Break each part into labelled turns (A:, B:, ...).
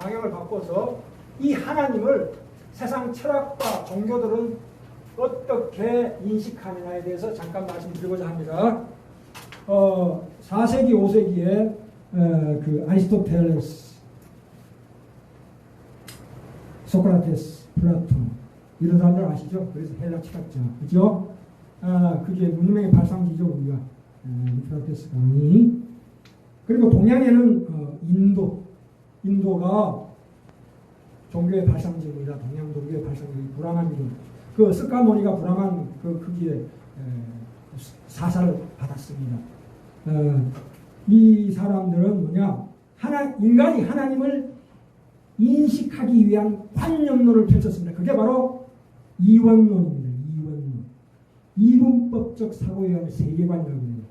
A: 방향을 바꿔서 이 하나님을 세상 철학과 종교들은 어떻게 인식하느냐에 대해서 잠깐 말씀드리고자 합니다. 어, 4세기, 5세기에 어, 그 아리스토텔레스, 소크라테스, 플라톤 이런 사람들 아시죠? 그래서 헬라 철학자, 그죠? 아, 그게 문명의 발상지죠, 우리가 에, 플라테스 강의. 그리고 동양에는 어, 인도, 인도가 종교의 발상지입니다. 동양 종교의 발상지, 불안한 종. 그 스카모니가 불안한 그 크기에 에, 사사를 받았습니다. 어, 이 사람들은 뭐냐? 하나 인간이 하나님을 인식하기 위한 관념론을 펼쳤습니다. 그게 바로 이원론입니다. 이원론. 이분법적 사고에 의한 세계관이라고합니다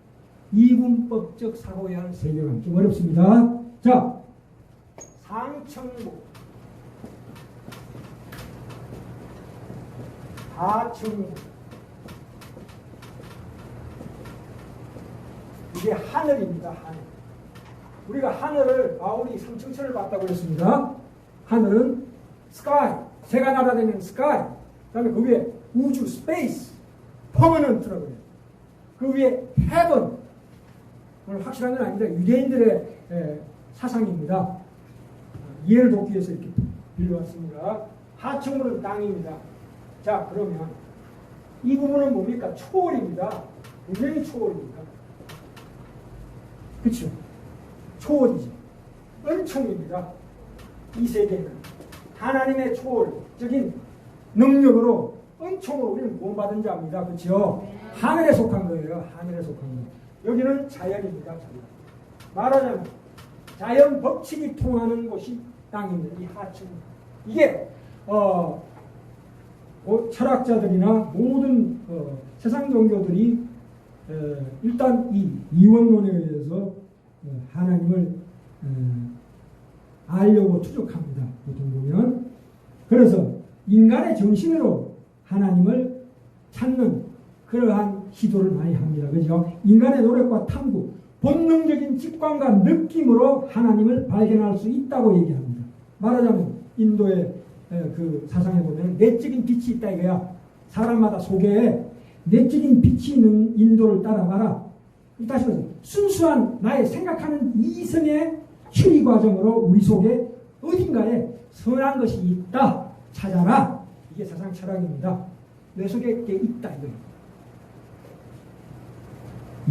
A: 이분법적 사고에 의한 세계관. 좀 어렵습니다. 자, 상천부. 하층 이게 하늘입니다. 하늘. 우리가 하늘을 바울이 상층천을 봤다고 했습니다. 하늘은 스카이, 새가 날아다니는 스카이. 그 다음에 그 위에 우주, 스페이스, 퍼머넌트라고 해요. 그 위에 헤븐. 오늘 확실한 건 아닌데 유대인들의 에, 사상입니다. 이해를 돕기 위해서 이렇게 빌려왔습니다. 하층으로는 땅입니다. 자, 그러면 이 부분은 뭡니까? 초월입니다. 굉장히 초월입니다. 그렇죠? 초월이죠. 은총입니다. 이 세계는 하나님의 초월적인 능력으로 은총으로 우리는 구원받은 자입니다. 그렇죠? 하늘에 속한 거예요. 하늘에 속한 거. 여기는 자연입니다. 자연. 말하자면 자연 법칙이 통하는 곳이 땅입니다. 이 하층. 이게 어, 어, 철학자들이나 모든 어, 세상 종교들이 에, 일단 이 이원론에 의해서 어, 하나님을 어, 알려고 추적합니다. 보통 보면 그래서 인간의 정신으로 하나님을 찾는 그러한 시도를 많이 합니다. 그죠? 인간의 노력과 탐구, 본능적인 직관과 느낌으로 하나님을 발견할 수 있다고 얘기합니다. 말하자면 인도의 그 사상에 보면 내적인 빛이 있다 이거야. 사람마다 속에 내적인 빛이 있는 인도를 따라가라. 다시 말해서 순수한 나의 생각하는 이성의 추리 과정으로 우리 속에 어딘가에 선한 것이 있다. 찾아라. 이게 세상 철학입니다. 내 속에 있다 이거예요.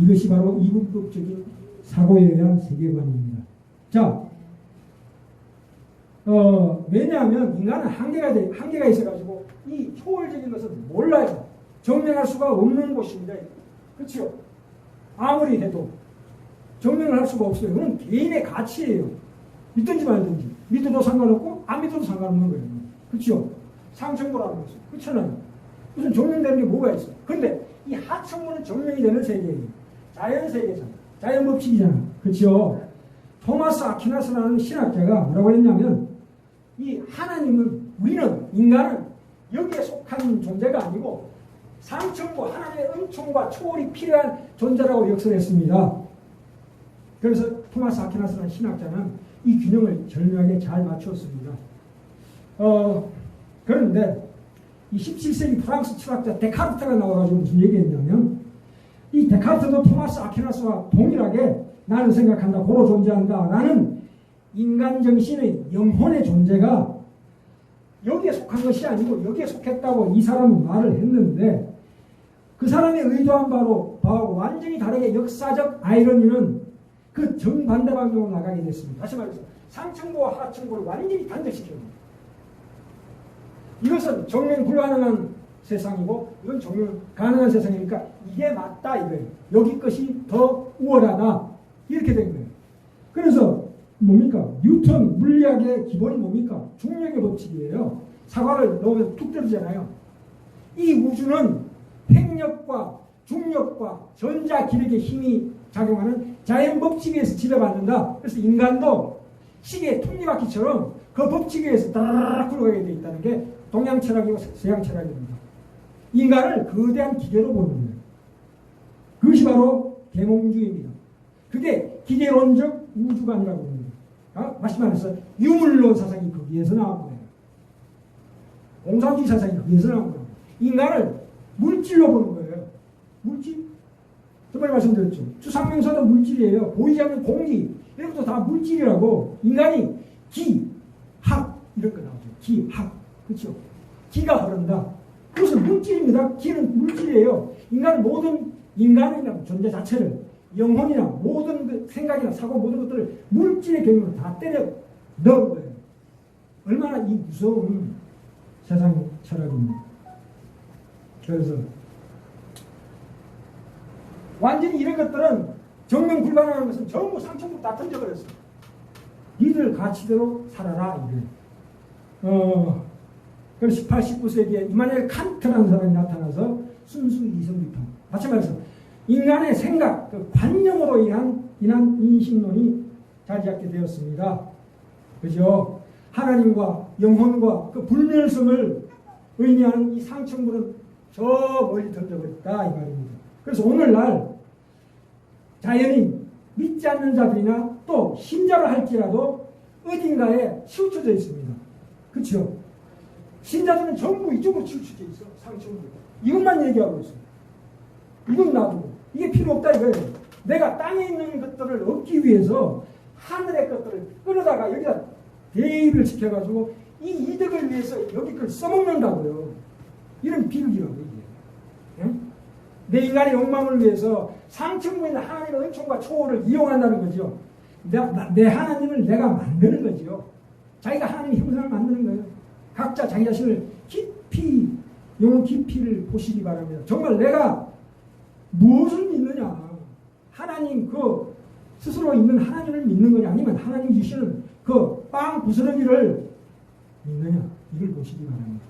A: 이것이 바로 이분법적인 사고에 의한 세계관입니다. 자, 어, 왜냐하면 인간은 한계가 돼, 한계가 있어가지고 이 초월적인 것을 몰라요. 증명할 수가 없는 곳입니다. 그렇죠? 아무리 해도 증명을 할 수가 없어요. 그건 개인의 가치예요. 믿든지 말든지. 믿어도 상관없고 안 믿어도 상관없는 거예요. 그렇죠? 상층부라는 것은. 그렇잖아요. 무슨 증명되는 게 뭐가 있어. 근데 이 하층부는 증명이 되는 세계예요. 자연 세계잖아. 자연 법칙이잖아. 그렇죠? 토마스 아퀴나스라는 신학자가 뭐라고 했냐면 이 하나님은 우리는 인간은 여기에 속한 존재가 아니고 상층부 하나님의 은총과 초월이 필요한 존재라고 역설했습니다. 그래서 토마스 아퀴나스라는 신학자는 이 균형을 절묘하게 잘 맞추었습니다. 어, 그런데 이 17세기 프랑스 철학자 데카르트가 나와가지고 무슨 얘기했냐면 이 데카르트도 토마스 아퀴나스와 동일하게 나는 생각한다, 고로 존재한다 라는 인간 정신의 영혼의 존재가 여기에 속한 것이 아니고 여기에 속했다고 이 사람은 말을 했는데 그 사람의 의도한 바로 바하고 완전히 다르게 역사적 아이러니는 그 정반대 방향으로 나가게 됐습니다. 다시 말해서 상층부와 하층부를 완전히 단절시킵니다. 이것은 정면 불가능한 세상이고 이건 정면 가능한 세상이니까 이게 맞다 이거예요. 여기 것이 더 우월하다 이렇게 된 거예요. 그래서 뭡니까? 뉴턴 물리학의 기본이 뭡니까? 중력의 법칙이에요. 사과를 넣으면 툭 떨어지잖아요. 이 우주는 핵력과 중력과 전자 기력의 힘이 작용하는 자연 법칙에 서 지배받는다. 그래서 인간도 시계 톱니바퀴처럼 그 법칙에 의해서 따라락 굴러가게 돼 있다는 게 동양 철학이고 서양 철학입니다. 인간을 거대한 기계로 보는 거예요. 그것이 바로 계몽주의입니다. 그게 기계론적 우주관이라고 합니다. 어? 마치 말해서 유물론 사상이 거기에서 나온 거예요. 공산주의 사상이 거기에서 나온 거예요. 인간을 물질로 보는 거예요. 물질? 저번에 말씀드렸죠. 주상명사도 물질이에요. 보이지 않는 공기 이런 것도 다 물질이라고 인간이 기, 학 이런 거 나오죠. 기, 학 그렇죠. 기가 흐른다. 그것은 물질입니다. 기는 물질이에요. 인간은 모든 인간이라는 존재 자체를 영혼이나 모든 그 생각이나 사고 모든 것들을 물질의 경우로 다 때려 넣은 거예요. 얼마나 이 무서운 세상 철학입니다. 그래서 완전히 이런 것들은 정면 불가능한 것은 전부 상처로 다 던져버렸어. 니들 가치대로 살아라 이래. 어, 그럼 18, 19세기에 이마누엘 칸트라는 사람이 나타나서 순수 이성비판. 마찬가지로 인간의 생각, 그 관념으로 인한 인한 인식론이 자리 잡게 되었습니다. 그죠? 하나님과 영혼과 그 불멸성을 의미하는 이 상층물은 저 멀리 던져버렸다 이 말입니다. 그래서 오늘날 자연인 믿지 않는 자들이나 또 신자를 할지라도 어딘가에 치우쳐져 있습니다. 그렇죠? 신자들은 전부 이쪽으로 치우쳐져 있어 상층물. 이것만 얘기하고 있어. 이건 놔두고 이게 필요 없다 이거예요. 내가 땅에 있는 것들을 얻기 위해서 하늘의 것들을 끌어다가 여기다 대입을 시켜가지고 이 이득을 위해서 여기 걸 써먹는다고요. 이런 비극이라고 이게. 응? 내 인간의 욕망을 위해서 상층부인 하나님의 은총과 초월을 이용한다는 거죠. 내, 나- 내 하나님을 내가 만드는 거죠. 자기가 하나님의 형상을 만드는 거예요. 각자 자기 자신을 깊이 영혼 깊이를 보시기 바랍니다. 정말 내가 무엇을 믿느냐? 하나님 그 스스로 있는 하나님을 믿는 거냐? 아니면 하나님 주시는 그 빵 부스러기를 믿느냐? 이걸 보시기 바랍니다.